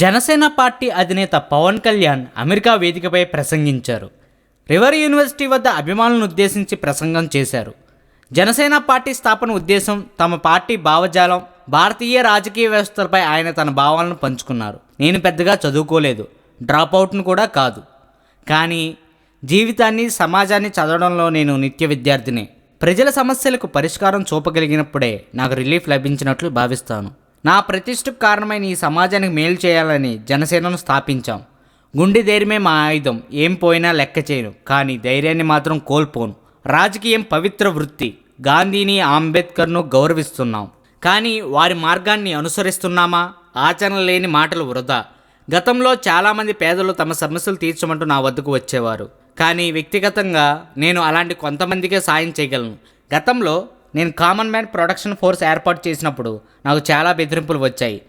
Janasena party అధినేత Pawan Kalyan America వేదికపై ప్రసంగించారు. రివర్ యూనివర్సిటీ వద్ద అభిమానులను ఉద్దేశించి ప్రసంగం చేశారు. జనసేన పార్టీ స్థాపన ఉద్దేశం తమ పార్టీ భావజాలం భారతీయ రాజకీయ వ్యవస్థలపై ఆయన తన భావాలను పంచుకున్నారు. నేను పెద్దగా చదువుకోలేదు డ్రాప్ అవుట్ను కూడా కాదు. కానీ జీవితాన్ని సమాజాన్ని చదవడంలో నేను నిత్య విద్యార్థిని. ప్రజల సమస్యలకు పరిష్కారం చూపగలిగినప్పుడే నాకు రిలీఫ్ లభించినట్లు భావిస్తాను. నా ప్రతిష్టకు కారణమైన ఈ సమాజానికి మేలు చేయాలని జనసేనను స్థాపించాం. గుండె ధైర్యమే మా ఆయుధం. ఏం పోయినా లెక్క చేయను. కానీ ధైర్యాన్ని మాత్రం కోల్పోను. రాజకీయం పవిత్ర వృత్తి. గాంధీని అంబేద్కర్ను గౌరవిస్తున్నాం. కానీ వారి మార్గాన్ని అనుసరిస్తున్నామా? ఆచరణ లేని మాటలు వృధా. గతంలో చాలామంది పేదలు తమ సమస్యలు తీర్చమంటూ నా వద్దకు వచ్చేవారు. కానీ వ్యక్తిగతంగా నేను అలాంటి కొంతమందికే సాయం చేయగలను. గతంలో నేను కామన్ మ్యాన్ ప్రొడక్షన్ ఫోర్స్ ఏర్పాటు చేసినప్పుడు నాకు చాలా బెదిరింపులు వచ్చాయి.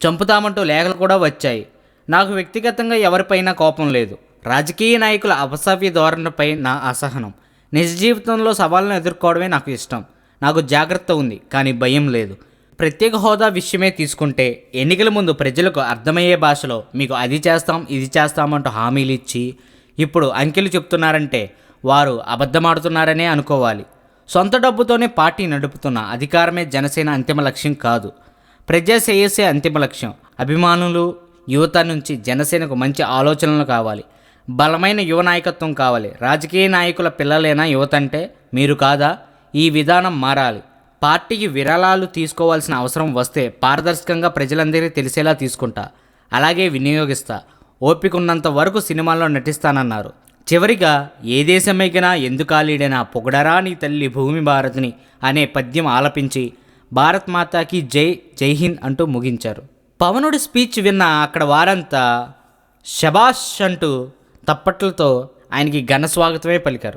చంపుతామంటూ లేఖలు కూడా వచ్చాయి. నాకు వ్యక్తిగతంగా ఎవరిపైనా కోపం లేదు. రాజకీయ నాయకుల అపసవ్య ధోరణిపై నా అసహనం. నిజ జీవితంలో సవాళ్ళను ఎదుర్కోవడమే నాకు ఇష్టం. నాకు జాగ్రత్త ఉంది కానీ భయం లేదు. ప్రత్యేక హోదా విషయమే తీసుకుంటే ఎన్నికల ముందు ప్రజలకు అర్థమయ్యే భాషలో మీకు అది చేస్తాం ఇది చేస్తామంటూ హామీలు ఇచ్చి ఇప్పుడు అంకెలు చెప్తున్నారంటే వారు అబద్ధమాడుతున్నారనే అనుకోవాలి. సొంత డబ్బుతోనే పార్టీ నడుపుతున్న అధికారమే జనసేన అంతిమ లక్ష్యం కాదు. ప్రజా శ్రేయస్సే అంతిమ లక్ష్యం. అభిమానులు యువత నుంచి జనసేనకు మంచి ఆలోచనలు కావాలి. బలమైన యువ నాయకత్వం కావాలి. రాజకీయ నాయకుల పిల్లలేనా యువత అంటే? మీరు కాదా? ఈ విధానం మారాలి. పార్టీకి విరాళాలు తీసుకోవాల్సిన అవసరం వస్తే పారదర్శకంగా ప్రజలందరికీ తెలిసేలా తీసుకుంటా. అలాగే వినియోగిస్తా. ఓపిక ఉన్నంత వరకు సినిమాల్లో నటిస్తానన్నారు. చివరిగా ఏ దేశమైకినా ఎందుకాలీడైనా పొగడరా నీ తల్లి భూమి భారత్ని అనే పద్యం ఆలపించి భారత్ మాతాకి జై జై హింద్ అంటూ ముగించారు. పవనుడి స్పీచ్ విన్న అక్కడ వారంతా శబాష్ అంటూ తప్పట్లతో ఆయనకి ఘన స్వాగతమే పలికారు.